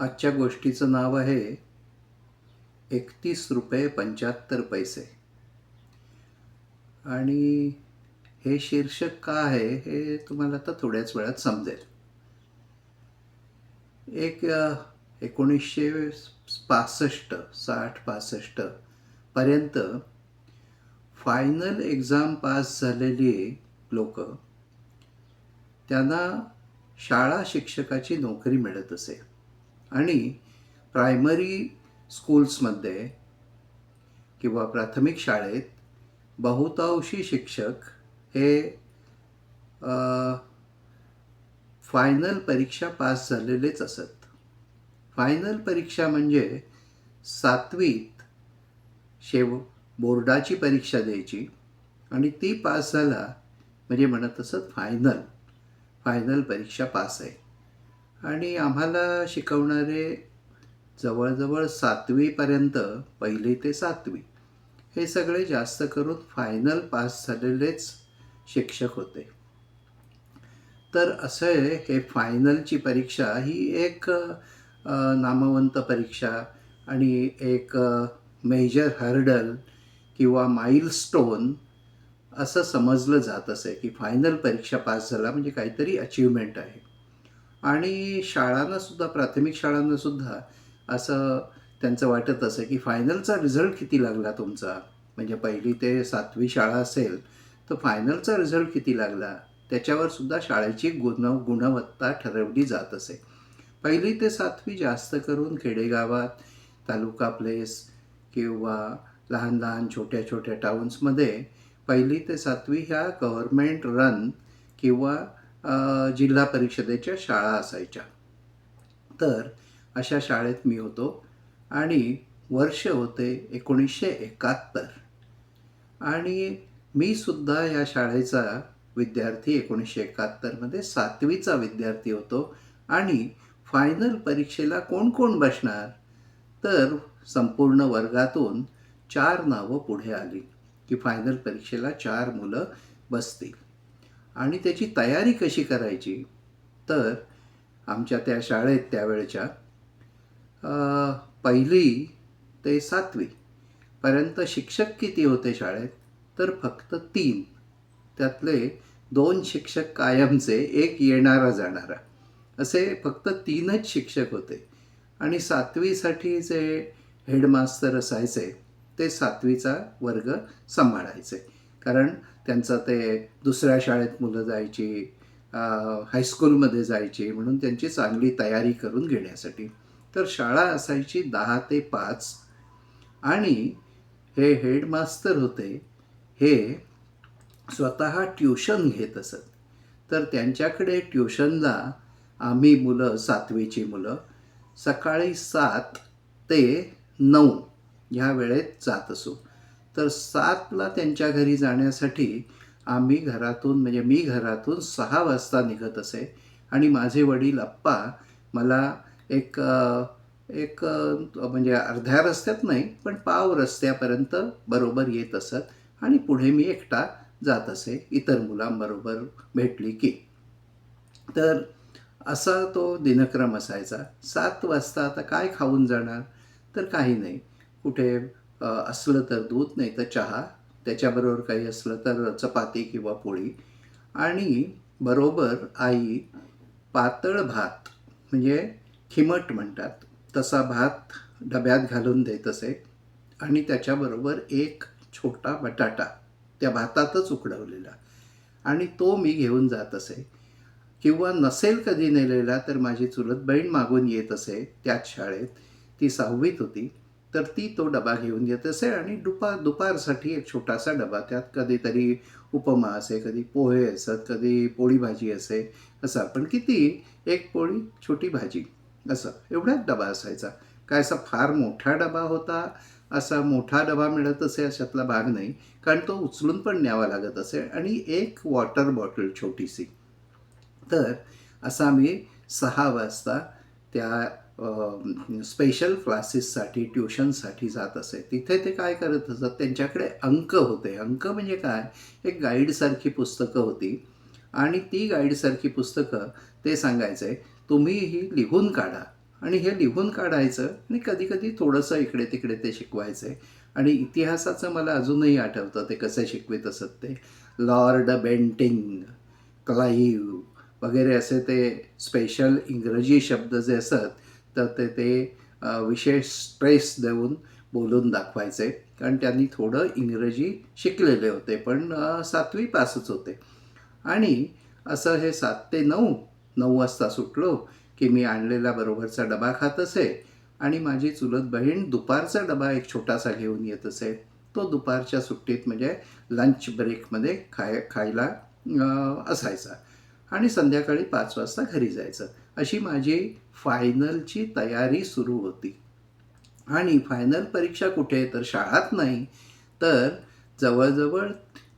आजच्या गोष्टीचं नाव आहे एकतीस रुपये पंच्याहत्तर पैसे. आणि हे शीर्षक का आहे हे तुम्हाला आता थोड्याच वेळात समजेल. एक एकोणीसशे पासष्ट साठ पासष्ट पर्यंत फायनल एक्झाम पास झालेली लोक त्यांना शाळा शिक्षकाची नोकरी मिळत असे. आणि प्रायमरी स्कूल्समध्ये किंवा प्राथमिक शाळेत बहुतांशी शिक्षक हे फायनल परीक्षा पास झालेलेच असत. फायनल परीक्षा म्हणजे सातवीत शेव बोर्डाची परीक्षा द्यायची आणि ती पास झाला म्हणजे म्हणत असत फायनल फायनल परीक्षा पास आहे. आणि आम्हाला शिकवणारे जवळजवळ सातवीपर्यंत पहिली ते सातवी हे सगळे जास्त करून फायनल पास झालेलेच शिक्षक होते. तर असं आहे हे फायनलची परीक्षा ही एक नामवंत परीक्षा आणि एक मेजर हर्डल किंवा माइलस्टोन असं समजलं जात असे की फायनल परीक्षा पास झाला म्हणजे काहीतरी अचिव्हमेंट आहे. आणि शाळांना सुद्धा प्राथमिक शाळांना सुद्धा असं त्यांचं वाटत असे की फायनलचा रिझल्ट किती लागला तुमचा? म्हणजे पहिली ते सातवी शाळा असेल तर फायनलचा रिझल्ट किती लागला? त्याच्यावर सुद्धा शाळेची गुण गुणवत्ता ठरवली जात असे. पहिली ते सातवी जास्त करून खेडेगावात तालुका प्लेस किंवा लहान लहान छोट्या छोट्या टाउन्समध्ये पहिली ते सातवी ह्या गव्हर्मेंट रन किंवा जिल्हा परिषदेच्या शाळा असायच्या. तर अशा शाळेत मी होतो आणि वर्ष होते एकोणीसशे एकाहत्तर. आणि मी सुद्धा या शाळेचा विद्यार्थी एकोणीसशे एकाहत्तरमध्ये सातवीचा विद्यार्थी होतो आणि फायनल परीक्षेला कोण कोण बसणार? तर संपूर्ण वर्गातून चार नावं पुढे आली की फायनल परीक्षेला चार मुलं बसतील. आणि त्याची तयारी कशी करायची? तर आमच्या त्या शाळेत त्यावेळच्या पहिली ते सातवी पर्यंत शिक्षक किती होते शाळेत? तर फक्त तीन. त्यातले दोन शिक्षक कायमचे एक येणारा जाणारा. असे फक्त तीनच शिक्षक होते. आणि सातवीसाठी जे हेडमास्तर असायचे ते सातवीचा वर्ग सांभाळायचे. कारण त्यांचा ते दुसऱ्या शाळेत मुलं जायची हायस्कूलमध्ये जायची म्हणून त्यांची चांगली तयारी करून घेण्यासाठी. तर शाळा असायची दहा ते पाच. आणि हे हेडमास्तर होते हे स्वतः ट्युशन घेत असत. तर त्यांच्याकडे ट्युशनला आम्ही मुलं सातवीची मुलं सकाळी सात ते नऊ ह्या वेळेत जात असू. तर सातला त्यांच्या घरी जाण्यासाठी आम्ही घरातून म्हणजे मी घरातून सहा वाजता निघत असे. आणि माझे वडील अप्पा मला एक एक म्हणजे अर्ध्या रस्त्यात नाही पण पाव रस्त्यापर्यंत बरोबर येत असत. आणि पुढे मी एकटा जात असे. इतर मुलांबरोबर भेटली की. तर असा तो दिनक्रम असायचा. सात वाजता आता काय खाऊन जाणार? तर काही नाही. कुठे असलं तर दूध नाही तर चहा. त्याच्याबरोबर काही असलं तर चपाती किंवा पोळी. आणि बरोबर आई पातळ भात म्हणजे खिमट म्हणतात. तसा भात डब्यात घालून देत असे. आणि त्याच्याबरोबर एक छोटा बटाटा त्या भातातच उकडवलेला. आणि तो मी घेऊन जात असे. किंवा नसेल कधी नेलेला तर माझी चुलत बहीण मागून येत असे त्याच शाळेत. ती सहावीत होती. तर ती तो डबा घेऊन येत असे आणि दुपार दुपारसाठी एक छोटासा डबा त्यात कधीतरी उपमा असे कधी पोहे असत कधी पोळी भाजी असे असा पण किती एक पोळी छोटी भाजी असं एवढाच डबा असायचा. काय असा फार मोठा डबा होता असा मोठा डबा मिळत असे अशातला भाग नाही कारण तो उचलून पण न्यावा लागत असे आणि एक वॉटर बॉटल छोटीशी. तर असा मी सहा वाजता त्या स्पेशल क्लासेससाठी ट्युशनसाठी जात असे. तिथे ते काय करत असत त्यांच्याकडे अंक होते. अंक म्हणजे काय? एक गाईडसारखी पुस्तकं होती. आणि ती गाईडसारखी पुस्तकं ते सांगायचे तुम्ही ही लिहून काढा. आणि हे लिहून काढायचं आणि कधीकधी थोडंसं इकडे तिकडे ते शिकवायचं. आणि इतिहासाचं मला अजूनही आठवतं ते कसे शिकवित असत ते. लॉर्ड बेंटिंग क्लाईव्ह वगैरे असे ते स्पेशल इंग्रजी शब्द जे असत तर ते ते विशेष स्ट्रेस देऊन बोलून दाखवायचे. कारण त्यांनी थोडं इंग्रजी शिकलेले होते पण सातवी पासच होते. आणि असं हे सात ते नऊ नऊ वाजता सुटलो की मी आणलेला बरोबरचा डबा खात असे आणि माझी चुलत बहीण दुपारचा डबा एक छोटासा घेऊन येत असे. तो दुपारच्या सुट्टीत म्हणजे लंच ब्रेकमध्ये खाय खायला असायचा. आणि संध्याकाळी पाच वाजता घरी जायचं. अशी माझी फायनलची तयारी सुरू होती. आणि फायनल परीक्षा कुठे तर शाळात नाही तर जवळजवळ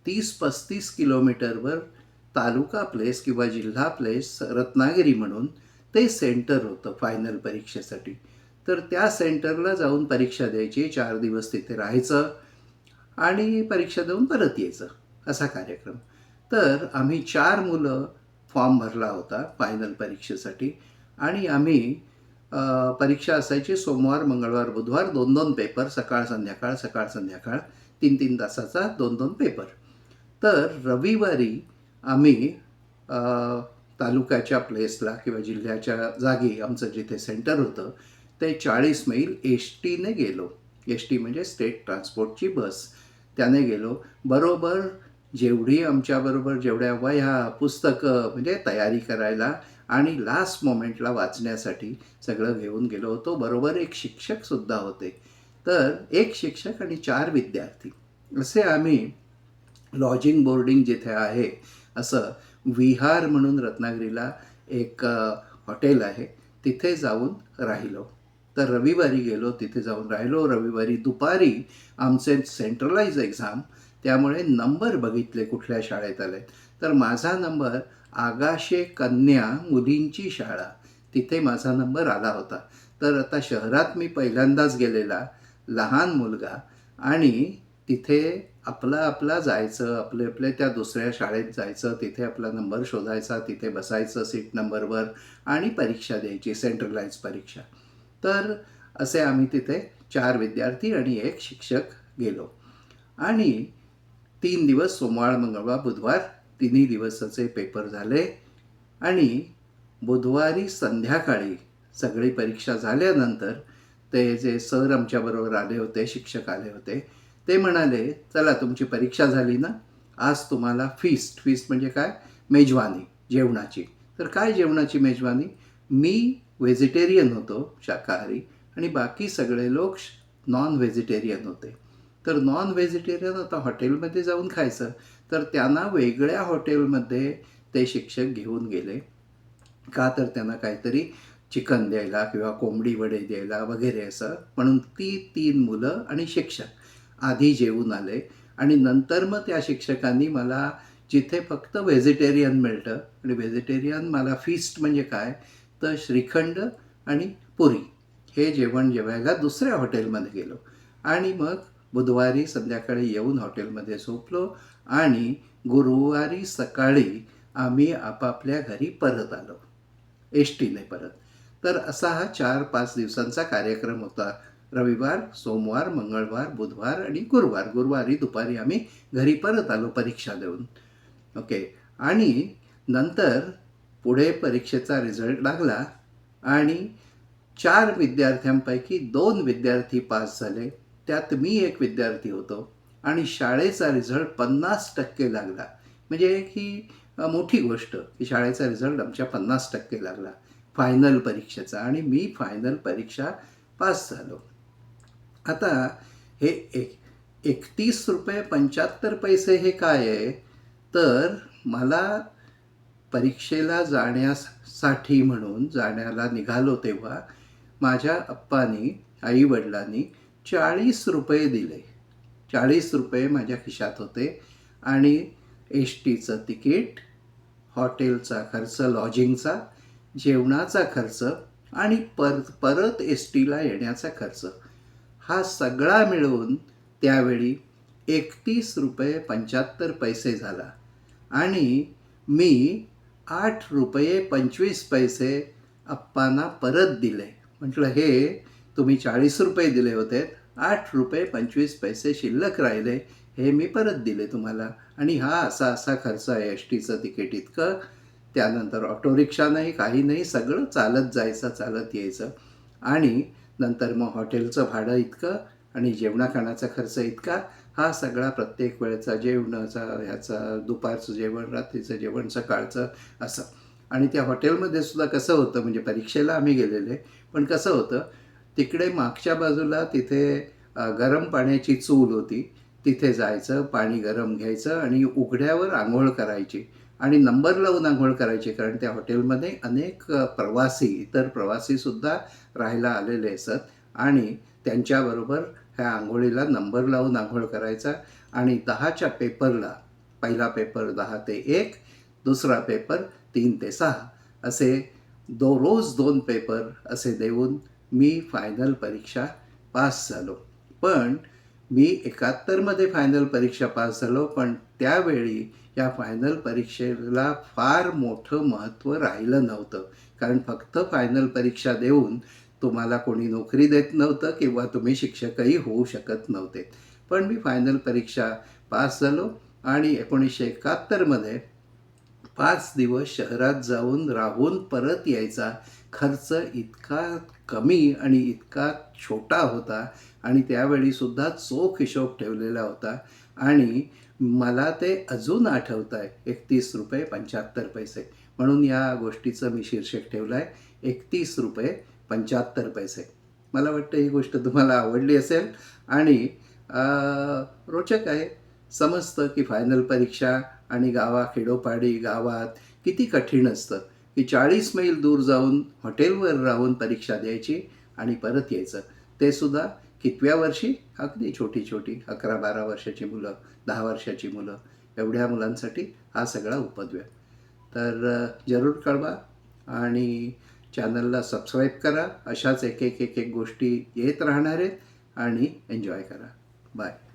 तीस पस्तीस किलोमीटरवर तालुका प्लेस किंवा जिल्हा प्लेस रत्नागिरी म्हणून ते सेंटर होतं फायनल परीक्षेसाठी. तर त्या सेंटरला जाऊन परीक्षा द्यायची चार दिवस तिथे राहायचं आणि परीक्षा देऊन परत यायचं असा कार्यक्रम. तर आम्ही चार मुलं फॉर्म भरला होता फायनल परीक्षेसाठी. आणि आम्ही परीक्षा असायची सोमवार मंगळवार बुधवार दोन दोन पेपर सकाळ संध्याकाळ सकाळ संध्याकाळ तीन तीन तासाचा दोन दोन पेपर. तर रविवारी आम्ही तालुक्याच्या प्लेसला किंवा जिल्ह्याच्या जागी आमचं जिथे सेंटर होतं ते चाळीस मैल एस टीने गेलो. एस टी म्हणजे स्टेट ट्रान्सपोर्टची बस. त्याने गेलो. बरोबर जेवढी आमच्याबरोबर जेवढ्या वह्या पुस्तकं म्हणजे तयारी करायला आणि लास्ट मोमेंटला वाचण्यासाठी सगळं घेऊन गेलो होतो. बरोबर एक शिक्षकसुद्धा होते. तर एक शिक्षक आणि चार विद्यार्थी. असे आम्ही लॉजिंग बोर्डिंग जिथे आहे असं विहार म्हणून रत्नागिरीला एक हॉटेल आहे. तिथे जाऊन राहिलो. तर रविवारी गेलो तिथे जाऊन राहिलो. रविवारी दुपारी आमचे सेंट्रलाइज एक्झाम त्यामुळे नंबर बघितले कुठल्या शाळेत आले तर माझा नंबर आगाशे कन्या मुलींची शाळा. तिथे माझा नंबर आला होता. तर आता शहरात मी पहिल्यांदाच गेलेला लहान मुलगा आणि तिथे आपला आपला जायचं आपले आपले त्या दुसऱ्या शाळेत जायचं तिथे आपला नंबर शोधायचा तिथे बसायचं सीट नंबरवर आणि परीक्षा द्यायची सेंट्रलाइज परीक्षा. तर असे आम्ही तिथे चार विद्यार्थी आणि एक शिक्षक गेलो. आणि तीन दिवस सोमवार मंगळवार बुधवार तिन्ही दिवसाचे पेपर झाले. आणि बुधवारी संध्याकाळी सगळी परीक्षा झाल्यानंतर ते जे सर आमच्याबरोबर आले होते शिक्षक आले होते ते म्हणाले चला तुमची परीक्षा झाली ना? आज तुम्हाला फीस्ट फीस्ट म्हणजे काय? मेजवानी जेवणाची. तर काय जेवणाची मेजवानी? मी व्हेजिटेरियन होतो शाकाहारी आणि बाकी सगळे लोक नॉन व्हेजिटेरियन होते. तर नॉन व्हेजिटेरियन आता हॉटेलमध्ये जाऊन खायचं. तर त्यांना वेगळ्या हॉटेलमध्ये ते शिक्षक घेऊन गेले. का तर त्यांना काहीतरी चिकन द्यायला किंवा कोंबडी वडे द्यायला वगैरे असं. म्हणून ती तीन मुलं आणि शिक्षक आधी जेवून आले. आणि नंतर मग त्या शिक्षकांनी मला जिथे फक्त व्हेजिटेरियन मिळतं आणि व्हेजिटेरियन मला फीस्ट म्हणजे काय? तर श्रीखंड आणि पुरी. हे जेवण जेवायला दुसऱ्या हॉटेलमध्ये गेलो. आणि मग बुधवारी संध्याकाळी येऊन हॉटेलमध्ये झोपलो आणि गुरुवारी सकाळी आम्ही आपापल्या घरी परत आलो. एस टीने परत. तर असा हा चार पाच दिवसांचा कार्यक्रम होता. रविवार सोमवार मंगळवार बुधवार आणि गुरुवार. गुरुवारी दुपारी आम्ही घरी परत आलो परीक्षा देऊन. ओके. आणि नंतर पुढे परीक्षेचा रिझल्ट लागला आणि चार विद्यार्थ्यांपैकी दोन विद्यार्थी पास झाले. त्यात मी एक विद्यार्थी होतो आणि शाळेचा रिझल्ट पन्नास टक्के लागला. म्हणजे ही मोठी गोष्ट की शाळेचा रिझल्ट आमच्या पन्नास टक्के लागला. फायनल परीक्षेचा आणि मी फायनल परीक्षा पास झालो. आता हे एक एकतीस रुपये पंच्याहत्तर पैसे हे काय आहे? तर मला परीक्षेला जाण्यासाठी म्हणून जाण्याला निघालो तेव्हा माझ्या अप्पानी आईवडिलांनी चाळीस रुपये दिले. चाळीस रुपये माझ्या खिशात होते. आणि एस टीचं तिकीट हॉटेलचा खर्च लॉजिंगचा जेवणाचा खर्च आणि पर परत एस टीला येण्याचा खर्च. हा सगळा मिळून त्यावेळी एकतीस रुपये पंच्याहत्तर पैसे झाला. आणि मी आठ रुपये पंचवीस पैसे अप्पांना परत दिले. म्हटलं हे तुम्ही चाळीस रुपये दिले होते आठ रुपये पंचवीस पैसे शिल्लक राहिले हे मी परत दिले तुम्हाला. आणि हा असा असा खर्च आहे एस टीचं तिकीट इतकं. त्यानंतर ऑटो रिक्षा नाही काही नाही सगळं चालत जायचं चालत यायचं. आणि नंतर मग हॉटेलचं भाडं इतकं आणि जेवणाखाण्याचा खर्च इतका हा सगळा प्रत्येक वेळेचा जेवणाचा ह्याचा दुपारचं जेवण रात्रीचं जेवण सकाळचं असं. आणि त्या हॉटेलमध्ये सुद्धा कसं होतं म्हणजे परीक्षेला आम्ही गेलेले पण कसं होतं तिकडे मागच्या बाजूला तिथे गरम पाण्याची चूल होती. तिथे जायचं पाणी गरम घ्यायचं आणि उघड्यावर आंघोळ करायची. आणि नंबर लावून आंघोळ करायची कारण त्या हॉटेलमध्ये अनेक प्रवासी इतर प्रवासीसुद्धा राहायला आलेले असत. आणि त्यांच्याबरोबर ह्या आंघोळीला नंबर लावून आंघोळ करायचा. आणि दहाच्या पेपरला पहिला पेपर दहा ते एक दुसरा पेपर तीन ते सहा असे दो रोज दोन पेपर असे देऊन मी फायनल परीक्षा पास झालो. पण मी एकाहत्तरमध्ये फायनल परीक्षा पास झालो पण त्यावेळी या फायनल परीक्षेला फार मोठं महत्त्व राहिलं नव्हतं. कारण फक्त फायनल परीक्षा देऊन तुम्हाला कोणी नोकरी देत नव्हतं किंवा तुम्ही शिक्षकही होऊ शकत नव्हते. पण मी फायनल परीक्षा पास झालो आणि एकोणीसशे एकाहत्तरमध्ये पाच दिवस शहरात जाऊन राहून परत यायचा खर्च इतका कमी आणि इतका छोटा होता आणि त्यावेळीसुद्धा चोख हिशोब ठेवलेला होता. आणि मला ते अजून आठवत आहे एकतीस रुपये पंच्याहत्तर पैसे. म्हणून या गोष्टीचं मी शीर्षक ठेवलं आहे एकतीस रुपये पंच्याहत्तर पैसे. मला वाटतं ही गोष्ट तुम्हाला आवडली असेल. आणि रोचक आहे. समजतं की फायनल परीक्षा आणि गावा खेडोपाडी गावात किती कठीण असतं. की चाळीस मैल दूर जाऊन हॉटेलवर राहून परीक्षा द्यायची आणि परत यायचं. ते सुद्धा कितव्या वर्षी? अगदी छोटी छोटी अकरा बारा वर्षाची मुलं दहा वर्षाची मुलं एवढ्या मुलांसाठी हा सगळा उपद्व्य. तर जरूर कळवा आणि चॅनलला सबस्क्राईब करा. अशाच एक एक एक एक गोष्टी येत राहणार आहेत आणि एन्जॉय करा. बाय.